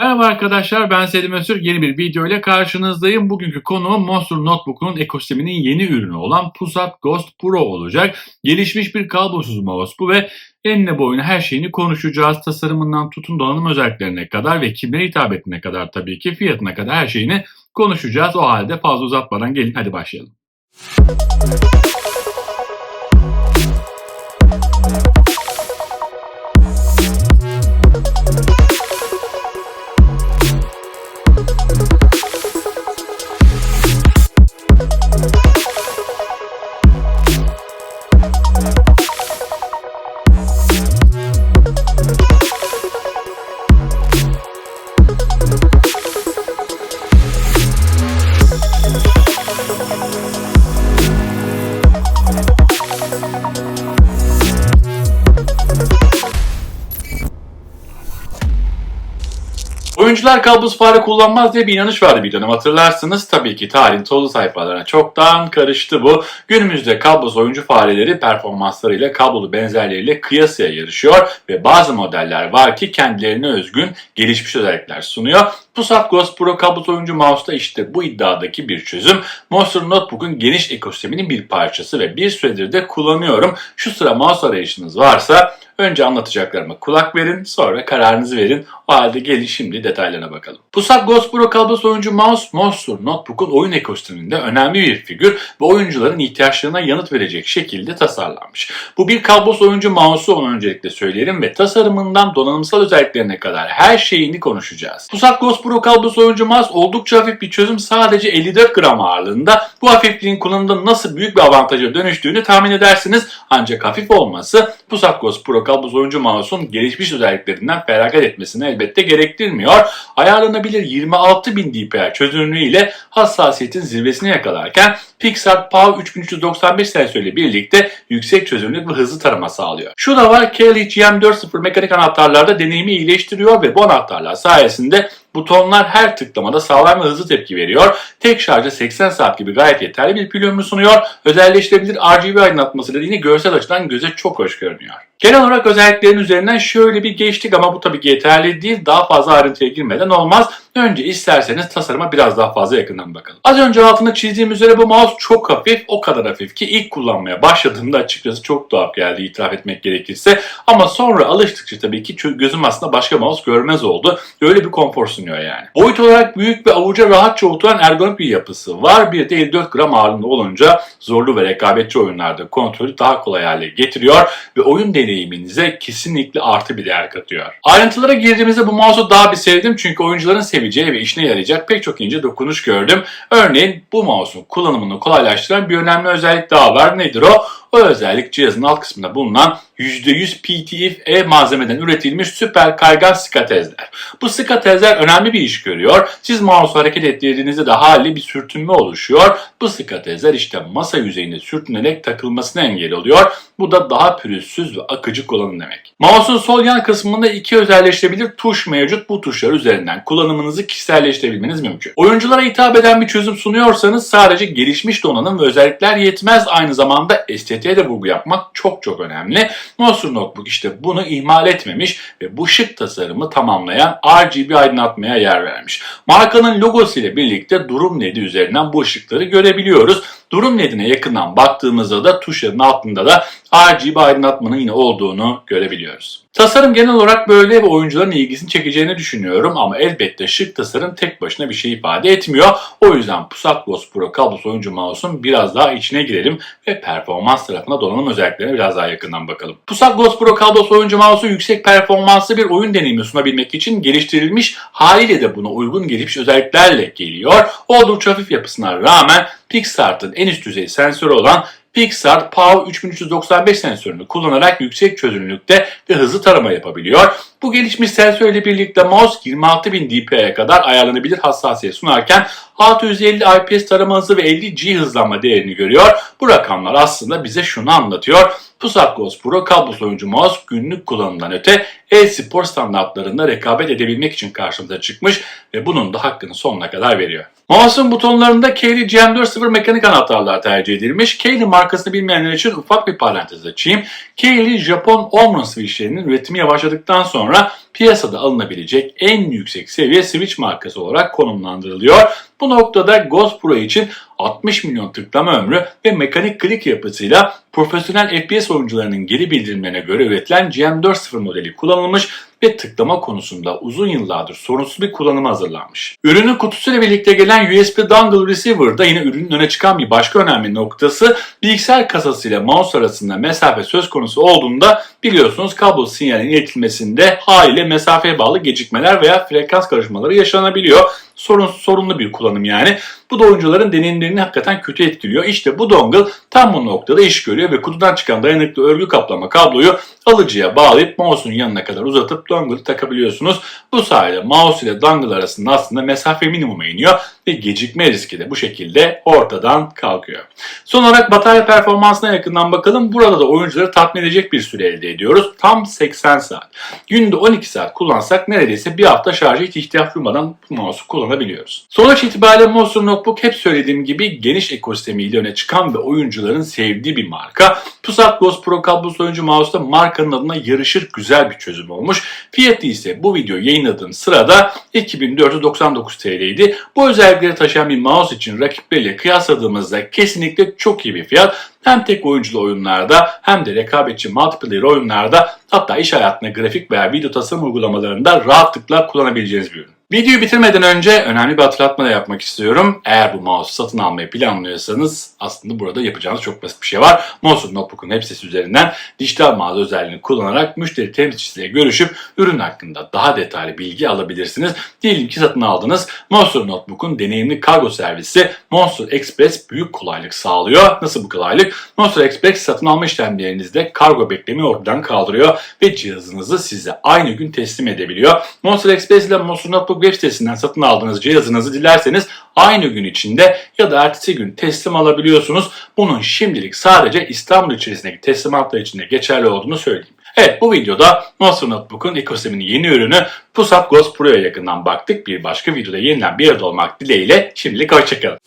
Merhaba arkadaşlar ben Selim Öztürk yeni bir video ile karşınızdayım. Bugünkü konuğum Monster Notebook'un ekosisteminin yeni ürünü olan Pusat Ghost Pro olacak. Gelişmiş bir kablosuz mouse bu ve enine boyuna her şeyini konuşacağız. Tasarımından tutun donanım özelliklerine kadar ve kimlere hitap ettiğine kadar tabii ki fiyatına kadar her şeyini konuşacağız. O halde fazla uzatmadan gelin hadi başlayalım. Oyuncular kablosuz fare kullanmaz diye bir inanış vardı bir dönem hatırlarsınız. Tabii ki tarihin tozlu sayfalarına çoktan karıştı bu. Günümüzde kablosuz oyuncu fareleri performanslarıyla kablolu benzerleriyle kıyasıya yarışıyor ve bazı modeller var ki kendilerine özgün gelişmiş özellikler sunuyor. Pusat Ghost Pro kablosuz oyuncu mouse'da işte bu iddiadaki bir çözüm. Monster Notebook'un geniş ekosisteminin bir parçası ve bir süredir de kullanıyorum. Şu sıra mouse arayışınız varsa Önce anlatacaklarıma kulak verin, sonra kararınızı verin. O halde gelin şimdi detaylarına bakalım. Pusat Ghost Pro kablosuz oyuncu mouse, Monster Notebook'un oyun ekosisteminde önemli bir figür ve oyuncuların ihtiyaçlarına yanıt verecek şekilde tasarlanmış. Bu bir kablosuz oyuncu mouse'u onu öncelikle söyleyelim ve tasarımından donanımsal özelliklerine kadar her şeyini konuşacağız. Pusat Ghost Pro kablosuz oyuncu mouse oldukça hafif bir çözüm sadece 54 gram ağırlığında. Bu hafifliğin kullanımda nasıl büyük bir avantaja dönüştüğünü tahmin edersiniz. Ancak hafif olması Pusat Ghost Pro kablosuz oyuncu mouse'un gelişmiş özelliklerinden feragat etmesini elbette gerektirmiyor. Ayarlanabilir 26.000 dpi çözünürlüğü ile hassasiyetin zirvesini yakalarken Pixar PAV 3395 sensörüyle birlikte yüksek çözünürlük ve hızlı tarama sağlıyor. Şu da var KLH GM40 mekanik anahtarlarda deneyimi iyileştiriyor ve bu anahtarlar sayesinde Butonlar her tıklamada sağlam ve hızlı tepki veriyor. Tek şarja 80 saat gibi gayet yeterli bir pil ömrü sunuyor. Özelleştirebilir RGB aydınlatması da yine görsel açıdan göze çok hoş görünüyor. Genel olarak özelliklerin üzerinden şöyle bir geçtik ama bu tabii yeterli değil. Daha fazla ayrıntıya girmeden olmaz. Önce isterseniz tasarıma biraz daha fazla yakından bakalım. Az önce altında çizdiğim üzere bu mouse çok hafif, o kadar hafif ki ilk kullanmaya başladığımda açıkçası çok tuhaf geldi itiraf etmek gerekirse. Ama sonra alıştıkça tabii ki gözüm aslında başka mouse görmez oldu. Öyle bir konfor sunuyor yani. Boyut olarak büyük ve avuca rahatça oturan ergonomik bir yapısı var. Bir de 54 gram ağırlığında olunca zorlu ve rekabetçi oyunlarda kontrolü daha kolay hale getiriyor ve oyun deneyiminize kesinlikle artı bir değer katıyor. Ayrıntılara girdiğimizde bu mouse'u daha bir sevdim çünkü oyuncuların seveceği ve işine yarayacak pek çok ince dokunuş gördüm. Örneğin bu mouse'un kullanımını kolaylaştıran bir önemli özellik daha var. Nedir o? O özellik cihazın alt kısmında bulunan %100 PTFE malzemeden üretilmiş süper kaygan skatezler. Bu skatezler önemli bir iş görüyor. Siz mouse hareket ettirdiğinizde de hali bir sürtünme oluşuyor. Bu skatezler işte masa yüzeyine sürtünerek takılmasına engel oluyor. Bu da daha pürüzsüz ve akıcı kullanım demek. Mouse'un sol yan kısmında iki özelleştirebilir tuş mevcut. Bu tuşlar üzerinden kullanımınızı kişiselleştirebilmeniz mümkün. Oyunculara hitap eden bir çözüm sunuyorsanız sadece gelişmiş donanım ve özellikler yetmez. Aynı zamanda estetiğe de vurgu yapmak çok çok önemli. Monster Notebook işte bunu ihmal etmemiş ve bu şık tasarımı tamamlayan RGB aydınlatmaya yer vermiş. Markanın logosu ile birlikte durum ledi üzerinden bu ışıkları görebiliyoruz. Durum ledine yakından baktığımızda da tuşların altında da RGB aydınlatmanın yine olduğunu görebiliyoruz. Tasarım genel olarak böyle ve oyuncuların ilgisini çekeceğini düşünüyorum ama elbette şık tasarım tek başına bir şey ifade etmiyor. O yüzden Pusat Ghost Pro kablosuz oyuncu mouse'un biraz daha içine girelim ve performans tarafına donanım özelliklerine biraz daha yakından bakalım. Pusat Ghost Pro kablosuz oyuncu mouse'u yüksek performanslı bir oyun deneyimi sunabilmek için geliştirilmiş haliyle de buna uygun gelişmiş özelliklerle geliyor. Oldukça hafif yapısına rağmen PixArt'ın en üst düzey sensörü olan Pixar PAV 3395 sensörünü kullanarak yüksek çözünürlükte ve hızlı tarama yapabiliyor. Bu gelişmiş sensörle birlikte mouse 26.000 dpi'ye kadar ayarlanabilir hassasiyet sunarken 650 IPS tarama hızı ve 50 G hızlanma değerini görüyor. Bu rakamlar aslında bize şunu anlatıyor. Pusat Ghost Pro kablosuz oyuncu mouse günlük kullanımdan öte e-spor standartlarında rekabet edebilmek için karşımıza çıkmış ve bunun da hakkını sonuna kadar veriyor. Mouse'un butonlarında Kaylee GM40 mekanik anahtarlar tercih edilmiş. Kaylee markasını bilmeyenler için ufak bir parantez açayım. Kaylee Japon Omron switchlerinin üretimi yavaşladıktan sonra piyasada alınabilecek en yüksek seviye Switch markası olarak konumlandırılıyor. Bu noktada Ghost Pro için 60 milyon tıklama ömrü ve mekanik klik yapısıyla profesyonel FPS oyuncularının geri bildirimlerine göre üretilen GM4.0 modeli kullanılmış ve tıklama konusunda uzun yıllardır sorunsuz bir kullanıma hazırlanmış. Ürünün kutusuyla birlikte gelen USB dongle receiver da yine ürünün öne çıkan bir başka önemli noktası bilgisayar kasasıyla mouse arasında mesafe söz konusu olduğunda biliyorsunuz kablo sinyalin iletilmesinde haliyle mesafeye bağlı gecikmeler veya frekans karışmaları yaşanabiliyor. Sorun, sorunlu bir kullanım yani. Bu da oyuncuların deneyimlerini hakikaten kötü etkiliyor. İşte bu dongle tam bu noktada iş görüyor ve kutudan çıkan dayanıklı örgü kaplama kabloyu alıcıya bağlayıp mouse'un yanına kadar uzatıp dongle'ı takabiliyorsunuz. Bu sayede mouse ile dongle arasında aslında mesafe minimuma iniyor ve gecikme riski de bu şekilde ortadan kalkıyor. Son olarak batarya performansına yakından bakalım. Burada da oyuncuları tatmin edecek bir süre elde ediyoruz. Tam 80 saat. Günde 12 saat kullansak neredeyse bir hafta şarja hiç ihtiyaç duymadan mouse'u kullanabiliyoruz. Sonuç itibariyle Monster Notebook hep söylediğim gibi geniş ekosistemiyle öne çıkan ve oyuncuların sevdiği bir marka. Pusat Ghost Pro kablosuz oyuncu mouse'da markanın adına yarışır güzel bir çözüm olmuş. Fiyatı ise bu video yayınladığım sırada 2499 TL'ydi. Bu özellikleri taşıyan bir mouse için rakipleriyle kıyasladığımızda kesinlikle çok iyi bir fiyat. Hem tek oyunculu oyunlarda hem de rekabetçi multiplayer oyunlarda hatta iş hayatında grafik veya video tasarım uygulamalarında rahatlıkla kullanabileceğiniz bir ürün. Videoyu bitirmeden önce önemli bir hatırlatma da yapmak istiyorum. Eğer bu mouse satın almayı planlıyorsanız aslında burada yapacağınız çok basit bir şey var. Monster Notebook'un hep sitesi üzerinden dijital mağaza özelliğini kullanarak müşteri temsilcisiyle görüşüp ürün hakkında daha detaylı bilgi alabilirsiniz. Diyelim ki satın aldınız. Monster Notebook'un deneyimli kargo servisi Monster Express büyük kolaylık sağlıyor. Nasıl bu kolaylık? Monster Express satın alma işlemlerinizde kargo beklemi ortadan kaldırıyor ve cihazınızı size aynı gün teslim edebiliyor. Monster Express ile Monster Notebook web sitesinden satın aldığınız cihazınızı dilerseniz aynı gün içinde ya da ertesi gün teslim alabiliyorsunuz. Bunun şimdilik sadece İstanbul içerisindeki teslimatlar için de geçerli olduğunu söyleyeyim. Evet bu videoda Monster Notebook'un ekosisteminin yeni ürünü Pusat Ghost Pro'ya yakından baktık. Bir başka videoda yeniden bir arada olmak dileğiyle şimdilik hoşçakalın.